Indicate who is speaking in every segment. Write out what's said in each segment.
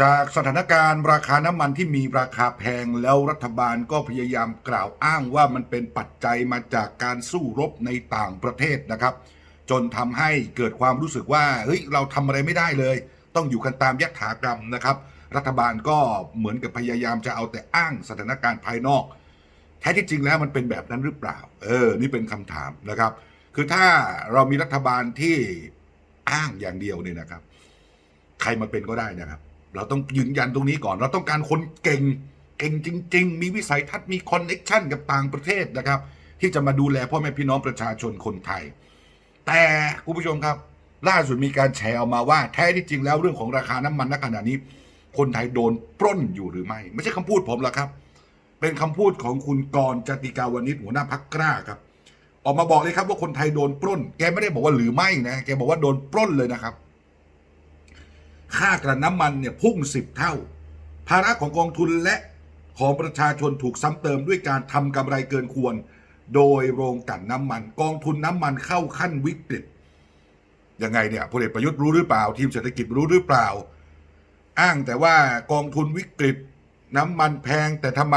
Speaker 1: จากสถานการณ์ราคาน้ำมันที่มีราคาแพงแล้วรัฐบาลก็พยายามกล่าวอ้างว่ามันเป็นปัจจัยมาจากการสู้รบในต่างประเทศนะครับ จนทำให้เกิดความรู้สึกว่าเฮ้ยเราทำอะไรไม่ได้เลย ต้องอยู่กันตามยถากรรมนะครับ รัฐบาลก็เหมือนกับพยายามจะเอาแต่อ้างสถานการณ์ภายนอก แท้ที่จริงแล้วมันเป็นแบบนั้นหรือเปล่า เออ นี่เป็นคำถามนะครับ คือถ้าเรามีรัฐบาลที่อ้างอย่างเดียวเนี่ยนะครับ ใครมาเป็นก็ได้นะครับ เราต้องยืนยันตรงนี้ก่อน เราต้องการคนเก่ง เก่งจริง ๆ มีวิสัยทัศน์มีคอนเน็ชันกับต่างประเทศนะครับ ที่จะมาดูแลพ่อแม่พี่น้องประชาชนคนไทย แต่คุณผู้ชมครับ ล่าสุดมีการแชร์ออกมาว่าแท้ที่จริงแล้วเรื่องของราคาน้ำมันณขณะนี้ คนไทยโดนปล้นอยู่หรือไม่ ไม่ใช่คำพูดผมหรอกครับ เป็นคำพูดของคุณกรจติกาวนิชหัวหน้าพักกล้าครับ ออกมาบอกเลยครับว่าคนไทยโดนปล้น แกไม่ได้บอกว่าหรือไม่นะแกบอกว่าโดนปล้นเลยนะครับ ค่ากระน้ำมันเนี่ยพุ่งสิบเท่า ภาระของกองทุนและของประชาชนถูกซ้ำเติมด้วยการทำกำไรเกินควร โดยโรงกันน้ำมัน กองทุนน้ำมันเข้าขั้นวิกฤตยังไงเนี่ยพลเอกประยุทธ์รู้หรือเปล่า ทีมเศรษฐกิจรู้หรือเปล่า อ้างแต่ว่ากองทุนวิกฤต น้ำมันแพงแต่ทำไม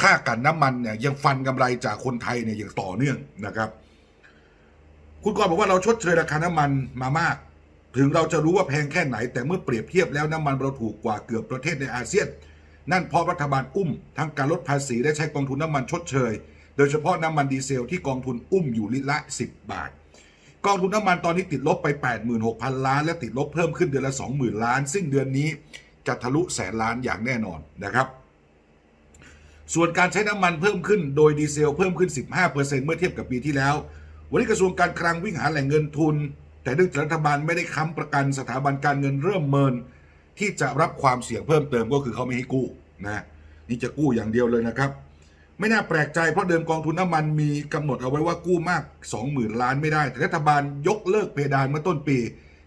Speaker 1: ค่ากันน้ำมันเนี่ยยังฟันกำไรจากคนไทยเนี่ยอย่างต่อเนื่องนะครับ คุณกรบอกว่าเราชดเชยราคาน้ำมันมามาก ถึงเราจะรู้ว่าแพงแค่ไหน แต่เมื่อเปรียบเทียบแล้วน้ำมันเราถูกกว่าเกือบประเทศในอาเซียน นั่นเพราะรัฐบาลอุ้ม ทั้งการลดภาษีและใช้กองทุนน้ำมันชดเชย โดยเฉพาะน้ำมันดีเซลที่กองทุนอุ้มอยู่ลิตรละ 10 บาท กองทุนน้ำมันตอนนี้ติดลบไป 86,000 ล้าน และติดลบเพิ่มขึ้นเดือนละ 20,000 ล้าน ซึ่งเดือนนี้จะทะลุแสนล้านอย่างแน่นอนนะครับส่วนการใช้น้ำมันเพิ่มขึ้นโดยดีเซลเพิ่มขึ้น 15%เมื่อเทียบกับปีที่แล้ว วันนี้กระทรวงการคลังวิ่งหาแหล่งเงินทุน แต่เนื่องจากรัฐบาลไม่ได้ค้ำประกันสถาบันการเงินเริ่มเมิน ที่จะรับความเสี่ยงเพิ่มเติมก็คือเขาไม่ให้กู้นะนี่จะกู้อย่างเดียวเลยนะครับ ไม่น่าแปลกใจเพราะเดิมกองทุนน้ำมันมีกำหนดเอาไว้ว่ากู้มาก 20,000 ล้านไม่ได้แต่รัฐบาลยกเลิกเพดานเมื่อต้นปี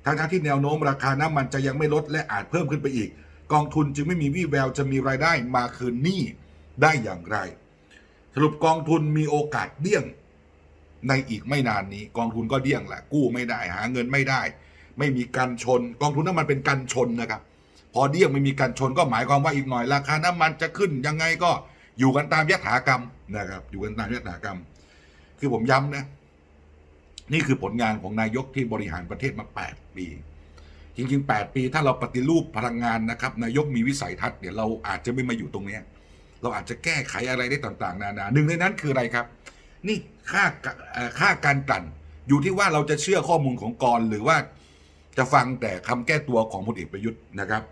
Speaker 1: ทั้งๆที่แนวโน้มราคาน้ำมันจะยังไม่ลดและอาจเพิ่มขึ้นไปอีก กองทุนจึงไม่มีวี่แววจะมีรายได้มาคืนหนี้ได้อย่างไร สรุปกองทุนมีโอกาสเดี้ยง ในอีกไม่นานนี้กองทุนก็เดี้ยงแหละกู้ไม่ได้หาเงินไม่ได้ ไม่มีการชน กองทุนน้ำมันเป็นการชนนะครับ พอเดี้ยงไม่มีการชนก็หมายความว่าอีกหน่อยราคาน้ำมันจะขึ้นยังไงก็อยู่กันตามยถากรรมนะครับ อยู่กันตามยถากรรม คือผมย้ำนะ นี่คือผลงานของนายกที่บริหารประเทศมา 8 ปี จริง ๆ 8 ปีถ้าเราปฏิรูปพลังงานนะครับ นายกมีวิสัยทัศน์เดี๋ยวเราอาจจะไม่มาอยู่ตรงนี้เราอาจจะแก้ไขอะไรได้ต่าง ๆ นานาหนึ่งในนั้นคืออะไรครับ นี่ค่าค่าการกลั่น อยู่ที่ว่าเราจะเชื่อข้อมูลของกรหรือว่าจะฟังแต่คำแก้ตัวของพลเอกประยุทธ์นะครับ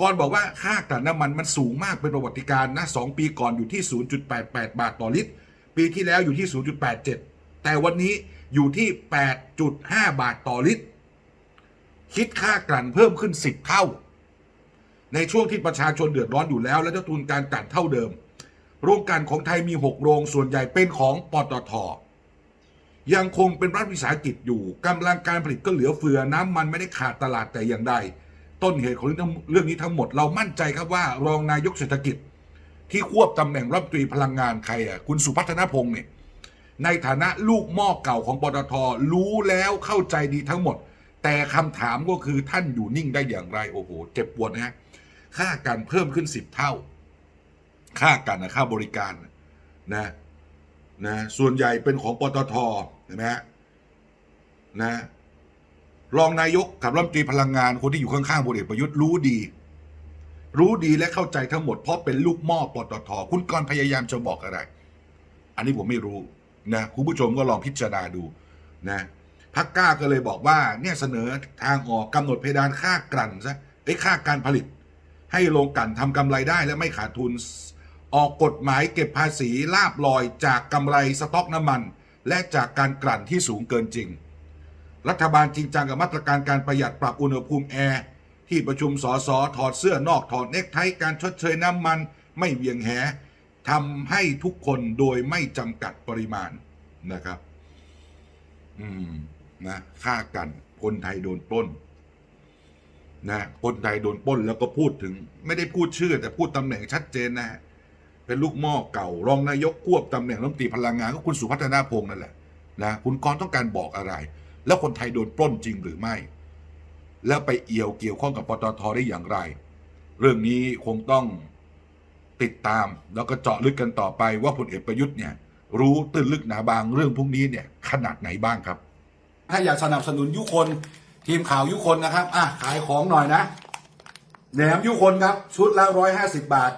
Speaker 1: กรบอกว่าค่ากลั่นน้ำมันมันสูงมากเป็นประวัติการณ์นะสองปีก่อนอยู่ที่ 0.88 บาทต่อลิตร ปีที่แล้วอยู่ที่ 0.87 แต่วันนี้อยู่ที่ 8.5 บาทต่อลิตร คิดค่ากลั่นเพิ่มขึ้น 10 เท่า ในช่วงที่ประชาชนเดือดร้อนอยู่แล้ว และต้นทุนการกลั่นเท่าเดิม โรงกลั่นของไทยมี 6 โรงส่วนใหญ่เป็นของปตทยังคงเป็นรัฐวิสาหกิจอยู่กำลังการผลิตก็เหลือเฟือน้ำมันไม่ได้ขาดตลาดแต่อย่างใด ต้นเหตุของเรื่องนี้ทั้งหมด เรามั่นใจครับว่ารองนายกเศรษฐกิจ ที่ควบตำแหน่งรัฐมนตรีพลังงานใครอะคุณสุพัฒนพงศ์เนี่ยในฐานะลูกหม้อเก่าของปตทรู้แล้วเข้าใจดีทั้งหมด แต่คำถามก็คือท่านอยู่นิ่งได้อย่างไรโอ้โหเจ็บปวดนะฮะค่าการเพิ่มขึ้นสิบเท่า ค่ากันนะค่าบริการนะนะส่วนใหญ่เป็นของปตทเห็นไหมฮะนะรองนายกกับรัฐมนตรีพลังงานคนที่อยู่ข้างๆพลเอกประยุทธ์รู้ดี รู้ดีและเข้าใจทั้งหมดเพราะเป็นลูกหม้อปตทคุณกรพยายามจะบอกอะไร อันนี้ผมไม่รู้นะคุณผู้ชมก็ลองพิจารณาดูนะพักก้าก็เลยบอกว่าเนี่ยเสนอทางออกกำหนดเพดานค่ากลั่นซะไอ้ค่าการผลิต ให้โรงกลั่นทำกำไรได้และไม่ขาดทุน ออกกฎหมายเก็บภาษีลาบลอยจากกำไรสต็อกน้ำมัน และจากการกลั่นที่สูงเกินจริง รัฐบาลจริงจังกับมาตรการการประหยัดปรับอุณหภูมิแอร์ที่ประชุมสสถอดเสื้อนอกถอดเนคไทการชดเชยน้ำมันไม่เวียงแหทำให้ทุกคนโดยไม่จำกัดปริมาณนะครับ อืมนะค่ากันคนไทยโดนปล้นนะคนไทยโดนปล้นแล้วก็พูดถึง ไม่ได้พูดชื่อ แต่พูดตำแหน่งชัดเจนนะฮะ เป็นลูกหม้อเก่ารองนายกควบตำแหน่งรัฐมนตรีพลังงานก็คุณสุพัฒนาพงษ์นั่นแหละนะคุณกรณ์ต้องการบอกอะไร แล้วคนไทยโดนปล้นจริงหรือไม่ แล้วไปเอี่ยวเกี่ยวข้องกับปตทได้อย่างไร เรื่องนี้คงต้องติดตามแล้วก็เจาะลึกกันต่อไปว่าพลเอกประยุทธ์เนี่ยรู้ตื้นลึกหนาบางเรื่องพวกนี้เนี่ยขนาดไหนบ้างครับ
Speaker 2: ถ้าอยากสนับสนุนยุคนทีมข่าวยุคนนะครับอะขายของหน่อยนะแหนมยุคนครับชุดละร้อยห้าสิบบาท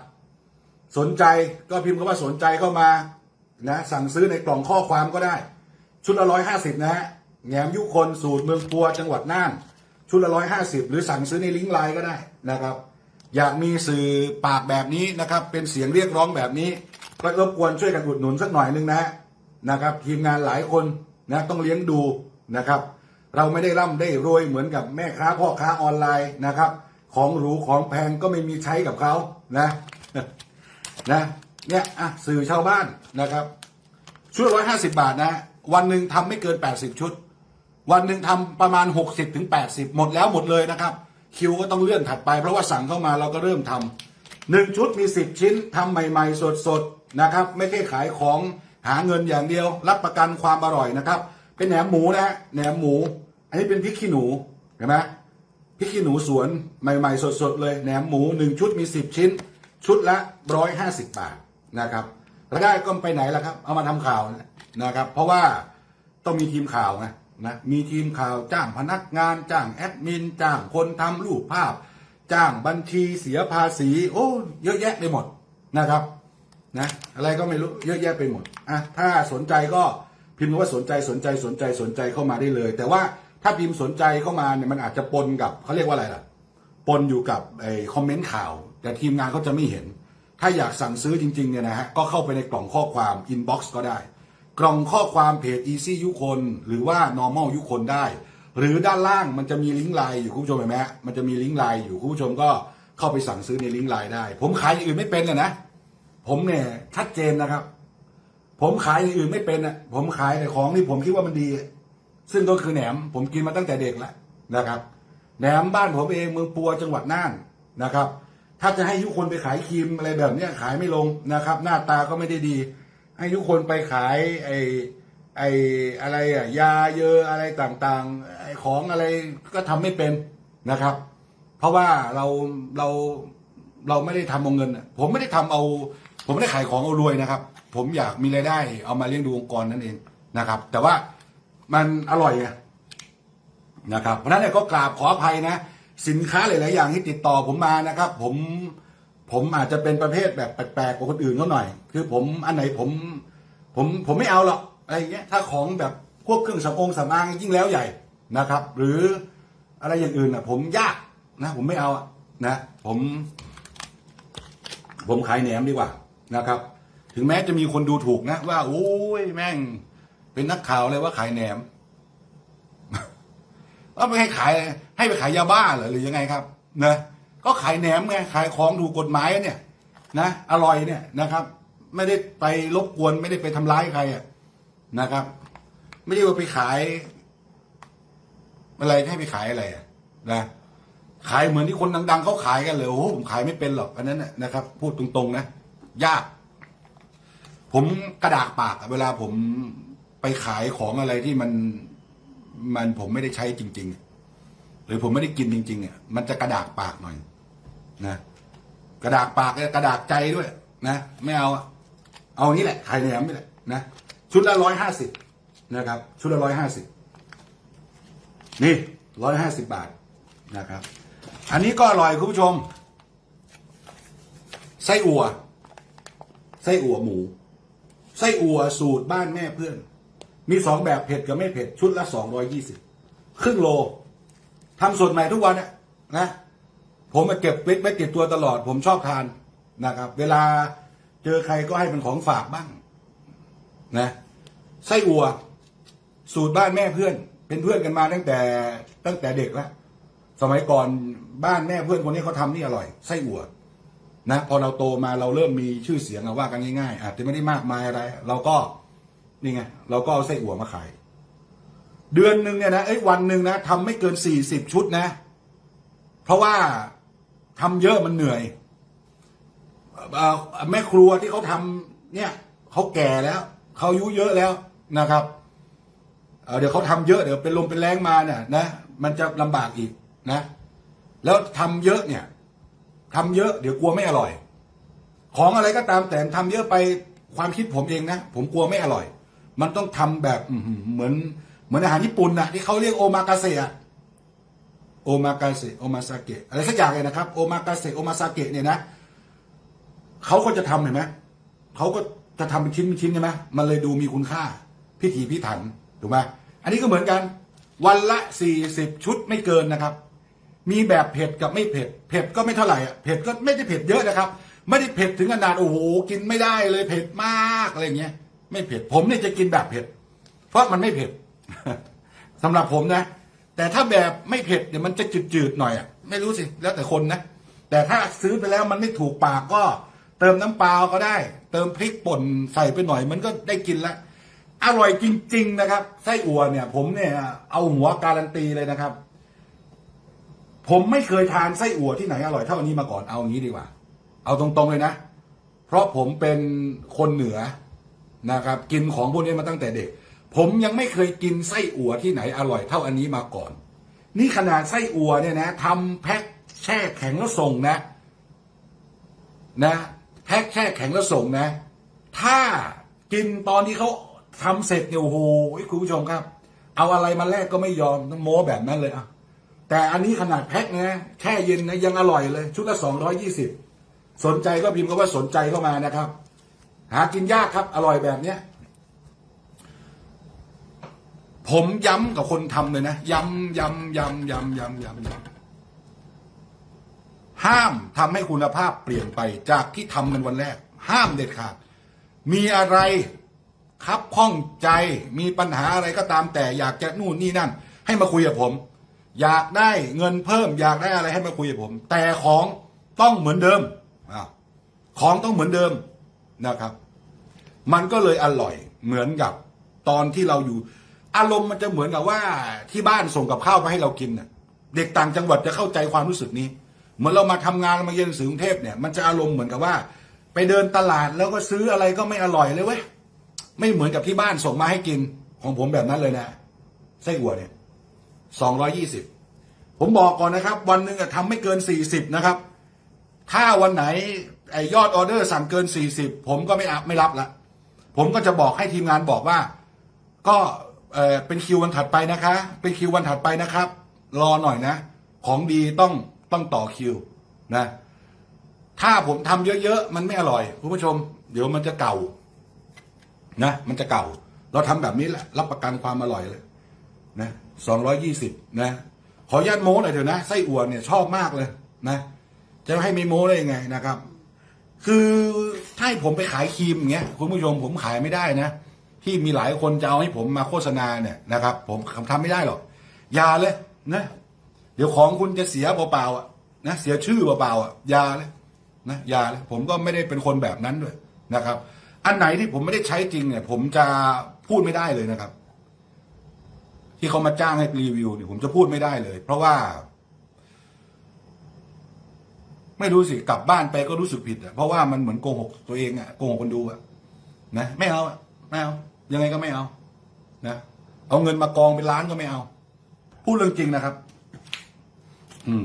Speaker 2: สนใจก็พิมพ์คำว่าสนใจเข้ามานะสั่งซื้อในกล่องข้อความก็ได้ ชุดละร้อยห้าสิบนะฮะแหนมยุคนสูตรเมืองปัวจังหวัดน่าน ชุดละร้อยห้าสิบหรือสั่งซื้อในลิงก์ไลน์ก็ได้นะครับ อยากมีสื่อปากแบบนี้นะครับ เป็นเสียงเรียกร้องแบบนี้ ก็รบกวนช่วยกันอุดหนุนสักหน่อยนึงนะฮะนะครับ ทีมงานหลายคนนะต้องเลี้ยงดูนะครับ เราไม่ได้ร่ำได้รวยเหมือนกับแม่ค้าพ่อค้าออนไลน์นะครับ ของหรูของแพงก็ไม่มีใช้กับเขานะ นะเนี่ยอะสื่อชาวบ้านนะครับชุดร้อยห้าสิบาทนะ วันหนึ่งทำไม่เกินแปดสิบชุด วันหนึ่งทำประมาณหกสิบถึงแปดสิบหมดแล้วหมดเลยนะครับ คิวก็ต้องเลื่อนถัดไปเพราะว่าสั่งเข้ามาเราก็เริ่มทำหนึ่งชุดมีสิบชิ้นทำใหม่ ๆ สดๆนะครับ ไม่ใช่ขายของหาเงินอย่างเดียว รับประกันความอร่อยนะครับ เป็นแหนมหมูนะฮะแหนมหมู อันนี้เป็นพริกขี้หนูเห็นไหมพริกขี้หนูสวนใหม่ ๆ สดๆเลยแหนมหมูหนึ่งชุดมีสิบชิ้น ชุดละร้อยห้าสิบบาทนะครับรายได้ก็ไปไหนล่ะครับ เอามาทำข่าวนะครับ เพราะว่าต้องมีทีมข่าวไงนะมีทีมข่าวจ้างพนักงานจ้างแอดมินจ้างคนทำรูปภาพ จ้างบัญชีเสียภาษี โอ้เยอะแยะไปหมดนะครับนะอะไรก็ไม่รู้เยอะแยะไปหมดอะถ้าสนใจก็พิมพ์ว่าสนใจสนใจสนใจสนใจเข้ามาได้เลย แต่ว่าถ้าพิมพ์สนใจเข้ามาเนี่ยมันอาจจะปนกับเขาเรียกว่าอะไรล่ะ ปนอยู่กับไอ้คอมเมนต์ข่าว แต่ทีมงานเขาจะไม่เห็น ถ้าอยากสั่งซื้อจริงๆเนี่ยนะฮะก็เข้าไปในกล่องข้อความอินบ็อกซ์ก็ได้ กล่องข้อความเพจ Easy ยุคน หรือว่า normal ยุคนได้ หรือด้านล่างมันจะมีลิงก์ไลน์อยู่คุณผู้ชมเห็นไหมมันจะมีลิงก์ไลน์อยู่คุณผู้ชมก็เข้าไปสั่งซื้อในลิงก์ไลน์ได้ ผมขายอย่างอื่นไม่เป็นอะนะผมเนี่ยชัดเจนนะครับ ผมขายอย่างอื่นไม่เป็นอะผมขายแต่ของที่ผมคิดว่ามันดี ซึ่งก็คือแหนม ผมกินมาตั้งแต่เด็กแล้วนะครับ แหนมบ้านผมเองเมืองปัวจังหวัดน่านนะครับ ถ้าจะให้ทุกคนไปขายครีมอะไรแบบเนี้ยขายไม่ลงนะครับ หน้าตาก็ไม่ได้ดี ให้ทุกคนไปขายไอ้ไอ้อะไรอะยาเยอะอะไรต่างๆไอ้ของอะไรก็ทำไม่เป็นนะครับ เพราะว่าเราเราเราไม่ได้ทำเอาเงินผมไม่ได้ทำเอา ผมไม่ได้ขายของเอารวยนะครับ ผมอยากมีรายได้เอามาเลี้ยงดูองค์กรนั่นเองนะครับ แต่ว่ามันอร่อยไง นะครับเพราะฉะนั้นเนี่ยก็กราบขออภัยนะ สินค้าหลาย ๆ อย่างที่ติดต่อผมมานะครับ ผมผมอาจจะเป็นประเภทแบบแปลกๆกว่าคนอื่นเขาหน่อย คือผมอันไหนผม ผมผมไม่เอาหรอกอะไรอย่างเงี้ยถ้าของแบบพวกเครื่องสำอางสำอางยิ่งแล้วใหญ่นะครับ หรืออะไรอย่างอื่นอะ ผมยากนะ ผมไม่เอานะผม ผมขายแหนมดีกว่านะครับ ถึงแม้จะมีคนดูถูกนะ ว่าโอ้ยแม่ง เป็นนักข่าวเลยว่าขายแหนม ว่าไม่ให้ขายให้ไปขายยาบ้าเหรอหรือยังไงครับนะก็ขายแหนมไงขายของถูกกฎหมายเนี่ยนะอร่อยเนี่ยนะครับ ไม่ได้ไปรบกวนไม่ได้ไปทำร้ายใครอะนะครับ ไม่ได้ว่าไปขาย อะไรให้ไปขายอะไรอะนะขายเหมือนที่คนดังๆเขาขายกันเลยโอ้ผมขายไม่เป็นหรอกอันนั้นนะครับ พูดตรงๆนะยาก ผมกระดากปากเวลาผมไปขายของอะไรที่มัน มันผมไม่ได้ใช้จริง ๆ หรือผมไม่ได้กินจริงๆเนี่ยมันจะกระดากปากหน่อยนะกระดากปากกระดากใจด้วย นะไม่เอาเอางนี้แหละขายแหนมนี่แหละนะชุดละร้อยห้าสิบนะครับ ชุดละร้อยห้าสิบนี่ร้อยห้าสิบบาทนะครับ อันนี้ก็อร่อยคุณผู้ชม ไส้อั่วไส้อั่วหมู ไส้อั่วสูตรบ้านแม่เพื่อน มีสองแบบเผ็ดกับไม่เผ็ดชุดละสองรอยี่สิบครึ่งโลทำสดใหม่ทุกวันนะ ผมมาเก็บปิ๊กไว้ติดตัวตลอด ผมชอบทานนะครับ เวลาเจอใครก็ให้เป็นของฝากบ้าง นะไส้อั่วสูตรบ้านแม่เพื่อน เป็นเพื่อนกันมาตั้งแต่ตั้งแต่เด็กแล้วสมัยก่อนบ้านแม่เพื่อนคนนี้เขาทำนี่อร่อยไส้อั่วนะพอเราโตมาเราเริ่มมีชื่อเสียงว่ากันง่ายๆอาจจะไม่ได้มากมายอะไร เราก็ นี่ไงเราก็เอาไส้อั่วมาขาย เดือนหนึ่งเนี่ยนะเอ้ยวันหนึ่งนะทำไม่เกินสี่สิบชุดนะ เพราะว่าทำเยอะมันเหนื่อยแม่ครัวที่เขาทำเนี่ยเขาแก่แล้วเขาอายุเยอะแล้วนะครับเเดี๋ยวเขาทำเยอะเดี๋ยวเป็นลมเป็นแรงมาเนี่ยนะมันจะลำบากอีกนะ แล้วทำเยอะเนี่ยทำเยอะเดี๋ยวกลัวไม่อร่อย ของอะไรก็ตามแต่ทำเยอะไปความคิดผมเองนะ ผมกลัวไม่อร่อย มันต้องทำแบบเหมือนเหมือนอาหารญี่ปุ่นนะที่เขาเรียกโอมากาเสะโอมากาเสะโอมาซาเกะอะไรสักอย่างเลยนะครับโอมากาเสะโอมาซาเกะเนี่ยนะเขาก็จะทำเห็นไหมเขาก็จะทำเป็นชิ้นเป็นชิ้นใช่ไหมมันเลยดูมีคุณค่า พิถีพิถันถูกไหมอันนี้ก็เหมือนกัน วันละสี่สิบชุดไม่เกินนะครับ มีแบบเผ็ดกับไม่เผ็ด เผ็ดก็ไม่เท่าไหร่อะเผ็ดก็ไม่ได้เผ็ดเยอะนะครับ ไม่ได้เผ็ดถึงขนาดโอ้โหกินไม่ได้เลยเผ็ดมากอะไรเงี้ย ไม่เผ็ด ผมเนี่ยจะกินแบบเผ็ด เพราะมันไม่เผ็ดสำหรับผมนะ แต่ถ้าแบบไม่เผ็ดเนี่ยมันจะจืดๆหน่อยอะไม่รู้สิแล้วแต่คนนะแต่ถ้าซื้อไปแล้วมันไม่ถูกปากก็ เติมน้ำเปล่าก็ได้ เติมพริกป่นใส่ไปหน่อย มันก็ได้กินแล้วอร่อยจริง ๆ นะครับไส้อั่วเนี่ย ผมเนี่ย เอาหัวการันตีเลยนะครับ ผมไม่เคยทานไส้อั่วที่ไหนอร่อยเท่านนี้มาก่อนเอาอย่างนี้ดีกว่า เอาตรงๆเลยนะ เพราะผมเป็นคนเหนือ นะครับกินของพวกนี้มาตั้งแต่เด็ก ผมยังไม่เคยกินไส้อั่วที่ไหนอร่อยเท่าอันนี้มาก่อน นี่ขนาดไส้อั่วเนี่ยนะทำแพ็คแช่แข็งแล้วส่งนะ นะแพ็คแช่แข็งแล้วส่งนะ ถ้ากินตอนที่เขาทำเสร็จเนี่ยโอ้โหคุณผู้ชมครับ เอาอะไรมาแลกก็ไม่ยอมต้องโม้แบบนั้นเลยอะแต่อันนี้ขนาดแพ็คนะแช่เย็นนะยังอร่อยเลย ชุดละสองร้อยี่สิบสนใจก็พิมพ์ก็ว่าสนใจเข้ามานะครับ หากินยากครับ อร่อยแบบเนี้ยผมย้ำกับคนทำเลยนะ ย้ำย้ำย้ำย้ำย้ำย้ำย้ำห้ามทำให้คุณภาพเปลี่ยนไปจากที่ทำกันวันแรก ห้ามเด็ดขาด มีอะไรครับข้องใจมีปัญหาอะไรก็ตามแต่อยากจะนู่นนี่นั่น ให้มาคุยกับผม อยากได้เงินเพิ่ม อยากได้อะไรให้มาคุยกับผม แต่ของต้องเหมือนเดิมของต้องเหมือนเดิม นะครับ มันก็เลยอร่อยเหมือนกับตอนที่เราอยู่ อารมณ์มันจะเหมือนกับว่าที่บ้านส่งกับข้าวมาให้เรากินน่ะ เด็กต่างจังหวัดจะเข้าใจความรู้สึกนี้ เหมือนเรามาทำงานมาเรียนหนังสือกรุงเทพเนี่ยมันจะอารมณ์เหมือนกับว่า ไปเดินตลาดแล้วก็ซื้ออะไรก็ไม่อร่อยเลยเว้ยไม่เหมือนกับที่บ้านส่งมาให้กิน ของผมแบบนั้นเลยนะไส้อั่วเนี่ยสองร้อยี่สิบผมบอกก่อนนะครับ วันหนึ่งอะทำไม่เกินสี่สิบนะครับ ถ้าวันไหน ไอยอดออเดอร์สั่งเกินสี่สิบผมก็ไม่อัพไม่รับละผมก็จะบอกให้ทีมงานบอกว่า ก็เออเป็นคิววันถัดไปนะคะ เป็นคิววันถัดไปนะครับ รอหน่อยนะ ของดีต้องต้องต่อคิวนะ ถ้าผมทำเยอะๆ มันไม่อร่อยคุณผู้ชม เดี๋ยวมันจะเก่านะ มันจะเก่า เราทำแบบนี้แหละรับประกันความอร่อยเลยนะสองร้อยี่สิบนะขออนุญาตโม้หน่อยเถอะนะไส้อั่วเนี่ยชอบมากเลยนะ จะให้ไม่โม้ได้ยังไงนะครับ คือถ้าให้ผมไปขายครีมอย่างเงี้ยคุณผู้ชมผมขายไม่ได้นะ ที่มีหลายคนจะเอาให้ผมมาโฆษณาเนี่ยนะครับ ผมทำไม่ได้หรอกอย่าเลยนะ เดี๋ยวของคุณจะเสียเปล่าๆอะนะเสียชื่อเปล่าๆอะอย่าเลยนะอย่าเลยผมก็ไม่ได้เป็นคนแบบนั้นด้วยนะครับ อันไหนที่ผมไม่ได้ใช้จริงเนี่ย ผมจะพูดไม่ได้เลยนะครับ ที่เขามาจ้างให้รีวิวเนี่ยผมจะพูดไม่ได้เลย เพราะว่า ไม่รู้สิกลับบ้านไปก็รู้สึกผิดอะเพราะว่ามันเหมือนโกหกตัวเองอะโกหกคนดูอะนะไม่เอาไม่เอายังไงก็ไม่เอานะเอาเงินมากองเป็นล้านก็ไม่เอา พูดเรื่องจริงนะครับ อืม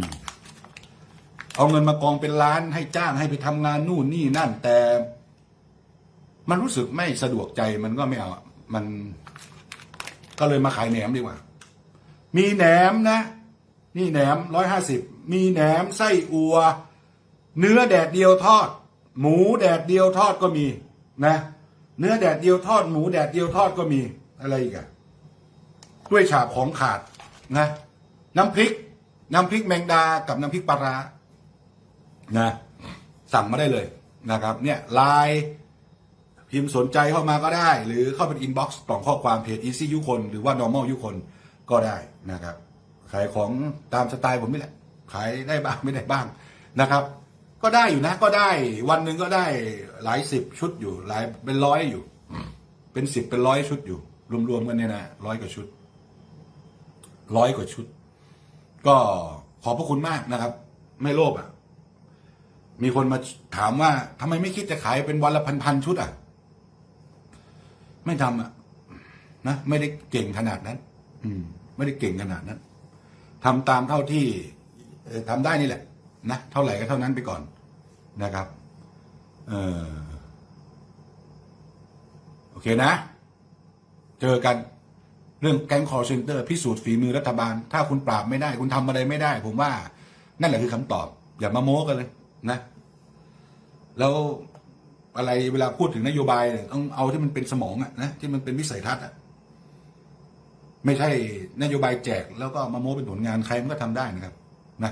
Speaker 2: เอาเงินมากองเป็นล้านให้จ้างให้ไปทำงานนู่นนี่นั่น แต่ มันรู้สึกไม่สะดวกใจมันก็ไม่เอามันก็เลยมาขายแหนมดีกว่า มีแหนมนะ นี่แหนมร้อยห้าสิบมีแหนมไส้อัว เนื้อแดดเดียวทอด หมูแดดเดียวทอดก็มีนะ เนื้อแดดเดียวทอด หมูแดดเดียวทอดก็มีอะไรอีกอะกล้วยฉาบของขาดนะ น้ำพริก น้ำพริกแมงดากับน้ำพริกปลาร้านะ สั่งมาได้เลยนะครับ เนี่ยไลน์พิมพ์สนใจเข้ามาก็ได้ หรือเข้าเป็นอินบ็อกซ์กล่องข้อความเพจ Easy ยุคน หรือว่า normal ยุคนก็ได้นะครับ ขายของตามสไตล์ผมนี่แหละ ขายได้บ้างไม่ได้บ้างนะครับ ก็ได้อยู่นะ ก็ได้วันหนึ่งก็ได้หลายสิบชุดอยู่ หลายเป็นร้อยอยู่ เป็นสิบเป็นร้อยชุดอยู่ รวมๆกันเนี่ยนะร้อยกว่าชุดร้อยกว่าชุด ก็ขอบพระคุณมากนะครับ ไม่โลภอะ มีคนมาถามว่าทำไมไม่คิดจะขายเป็นวันละพันๆชุดอะ ไม่ทำอะนะไม่ได้เก่งขนาดนั้น อืม ไม่ได้เก่งขนาดนั้นทำตามเท่าที่ทำได้นี่แหละ นะเท่าไหร่ก็เท่านั้นไปก่อนนะครับเออโอเคนะ เจอกันเรื่องแก๊งคอร์เซนเตอร์พิสูจน์ฝีมือรัฐบาล ถ้าคุณปราบไม่ได้ คุณทำอะไรไม่ได้ ผมว่า นั่นแหละคือคำตอบ อย่ามาโม้กันเลยนะ แล้วอะไรเวลาพูดถึงนโยบายเนี่ยต้องเอาที่มันเป็นสมองอะนะที่มันเป็นวิสัยทัศน์อะไม่ใช่นโยบายแจกแล้วก็มาโม้เป็นผลงานใครมันก็ทำได้นะครับ นะ